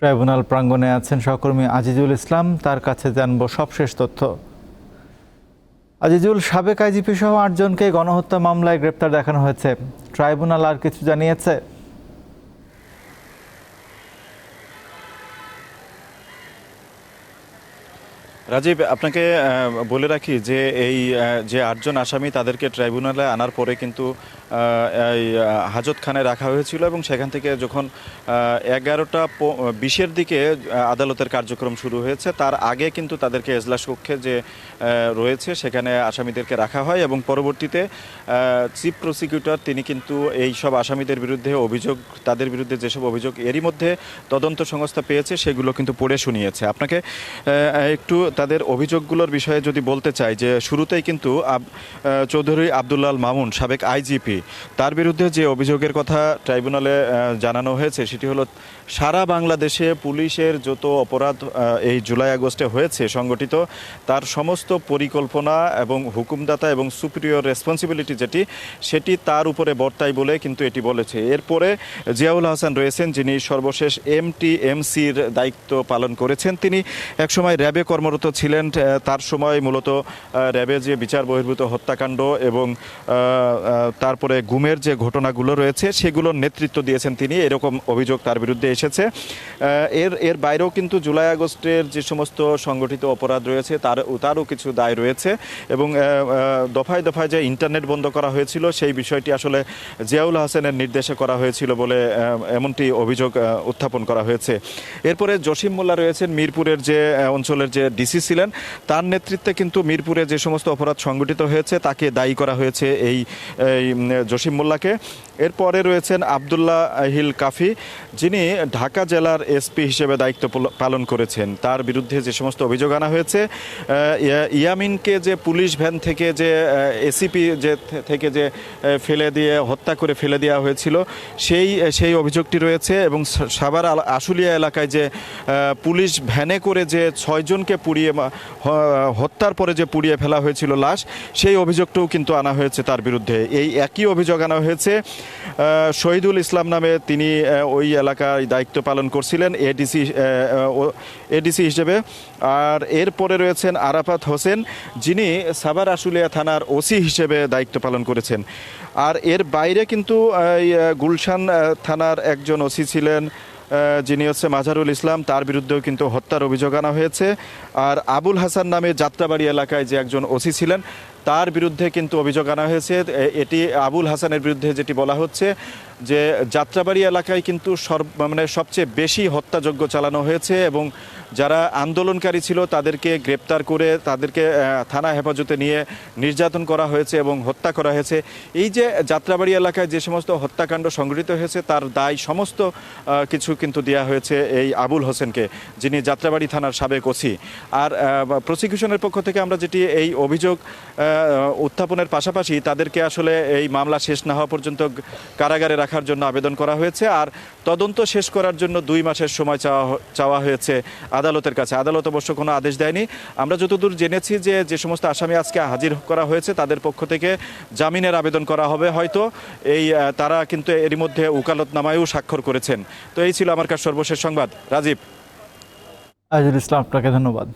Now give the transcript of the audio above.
Tribunal প্রাঙ্গণে আছেন সহকর্মী আজিজুল ইসলাম। তার কাছে জানব সবশেষ তথ্য। আজিজুল, সাবেক আইজিপি সহ আটজনকে গণহত্যা মামলায় গ্রেপ্তার দেখানো হয়েছে। ট্রাইব্যুনাল আর কিছু জানিয়েছে? রাজীব আপনাকে বলে রাখি যে এই যে আটজন আসামি তাদেরকে ট্রাইব্যুনালে আনার পরে কিন্তু আহ, হাজতখানে রাখা হয়েছিল এবং সেখান থেকে যখন এগারোটা বিশের দিকে আদালতের কার্যক্রম শুরু হয়েছে তার আগে কিন্তু তাদেরকে এজলাস কক্ষে যে রয়েছে সেখানে আসামিদেরকে রাখা হয় এবং পরবর্তীতে চিফ প্রসিকিউটর তিনি কিন্তু এই সব আসামিদের বিরুদ্ধে অভিযোগ তাদের বিরুদ্ধে যেসব অভিযোগ এরই মধ্যে তদন্ত সংস্থা পেয়েছে সেগুলো কিন্তু পড়ে শুনিয়েছে। আপনাকে একটু তাদের অভিযোগগুলোর বিষয়ে যদি বলতে চাই, যে শুরুতেই কিন্তু চৌধুরী আবদুল্লাল মামুন, সাবেক আইজিপি, তার বিরুদ্ধে যে অভিযোগের কথা ট্রাইব্যুনালে জানানো হয়েছে, সেটি হলো সারা বাংলাদেশে পুলিশের যত অপরাধ এই জুলাই আগস্টে হয়েছে সংগঠিত, তার সমস্ত পরিকল্পনা এবং হুকুমদাতা এবং সুপিরিয়র রেসপন্সিবিলিটি যেটি, সেটি তার উপরে বর্তায় বলে কিন্তু এটি বলেছে। এরপরে জিয়াউল হাসান রয়েছেন, যিনি সর্বশেষ এমটিএমসির দায়িত্ব পালন করেছেন। তিনি একসময় র্যাবে কর্মরত ছিলেন তার সময় মূলত আহ, র্যাবে যে বিচার বহির্ভূত হত্যাকাণ্ড এবং তারপরে গুমের যে ঘটনাগুলো রয়েছে সেগুলোর নেতৃত্ব দিয়েছেন তিনি। এরকম অভিযোগ তার বিরুদ্ধে এসেছে। এর এর বাইরেও কিন্তু জুলাই আগস্টের যে সমস্ত সংগঠিত অপরাধ রয়েছে তার তারও কিছু দায় রয়েছে এবং দফায় দফায় যে ইন্টারনেট বন্ধ করা হয়েছিল সেই বিষয়টি আসলে জিয়াউল হাসানের নির্দেশে করা হয়েছিল বলে এমনটি অভিযোগ উত্থাপন করা হয়েছে। এরপরে জসিম মোল্লা রয়েছেন মিরপুরের যে অঞ্চলের যে ডিসি ছিলেন। তার নেতৃত্বে কিন্তু মিরপুরে যে সমস্ত অপরাধ সংগঠিত হয়েছে, তাকে দায়ী করা হয়েছে এই জসিম মোল্লাকে। এরপরে রয়েছেন আবদুল্লাহ হিল কাফি, যিনি ঢাকা জেলার এসপি হিসেবে দায়িত্ব পল- পালন করেছেন। তার বিরুদ্ধে যে সমস্ত অভিযোগ আনা হয়েছে ইয়ামিনকে যে পুলিশ ভ্যান থেকে যে এসিপি যে থেকে যে ফেলে দিয়ে, হত্যা করে ফেলে দেওয়া হয়েছিল, সেই সেই অভিযোগটি রয়েছে এবং সাভার আশুলিয়া এলাকায় যে পুলিশ ভ্যানে করে যে ছয়জনকে পুড়িয়ে হ- হত্যার পরে যে পুড়িয়ে ফেলা হয়েছিল লাশ, সেই অভিযোগটাও কিন্তু আনা হয়েছে তার বিরুদ্ধে। এই একই অভিযোগ আনা হয়েছে। শহীদুল ইসলাম নামে তিনি ওই এলাকায় দায়িত্ব পালন করছিলেন এডিসি এডিসি হিসেবে। আর এরপরে রয়েছেন আরাফাত হোসেন, যিনি সাভার আশুলিয়া থানার ওসি হিসেবে দায়িত্ব পালন করেছেন। আর এর বাইরে কিন্তু গুলশান থানার একজন ওসি ছিলেন যিনি হচ্ছে মাজারুল ইসলাম, তার বিরুদ্ধেও কিন্তু হত্যার অভিযোগ আনা হয়েছে। আর আবুল হাসান নামে যাত্রাবাড়ি এলাকায় যে একজন ওসি ছিলেন তার বিরুদ্ধে কিন্তু অভিযোগ আনা হয়েছে। এটি আবুল হাসানের বিরুদ্ধে যেটি বলা হচ্ছে যে, যাত্রাবাড়ি এলাকায় কিন্তু সর্ব মানে সবচেয়ে বেশি হত্যাযজ্ঞ চালানো হয়েছে এবং যারা আন্দোলনকারী ছিল তাদেরকে গ্রেপ্তার করে তাদেরকে থানা হেফাজতে নিয়ে নির্যাতন করা হয়েছে এবং হত্যা করা হয়েছে। এই যে যাত্রাবাড়ি এলাকায় যে সমস্ত হত্যাকাণ্ড সংঘটিত হয়েছে তার দায় সমস্ত কিছু কিন্তু দেওয়া হয়েছে এই আবুল হোসেনকে, যিনি যাত্রাবাড়ি থানার সাবেক ওসি। আর প্রসিকিউশনের পক্ষ থেকে আমরা যেটি এই অভিযোগ উত্থাপনের পাশাপাশি তাদেরকে আসলে এই মামলা শেষ না হওয়া পর্যন্ত কারাগারে রাখার জন্য আবেদন করা হয়েছে আর তদন্ত শেষ করার জন্য দুই মাসের সময় চাওয়া চাওয়া হয়েছে আদালতের কাছে। আদালত অবশ্য কোনো আদেশ দেয়নি। আমরা যতদূর জেনেছি যে যে সমস্ত আসামি আজকে হাজির করা হয়েছে, তাদের পক্ষ থেকে জামিনের আবেদন করা হবে। হয়তো এই তারা কিন্তু এরই মধ্যে উকালতনামায়ও স্বাক্ষর করেছেন। তো এই ছিল আমার কাছে সর্বশেষ সংবাদ। রাজীব। আজিজুল ইসলাম, আপনাকে ধন্যবাদ।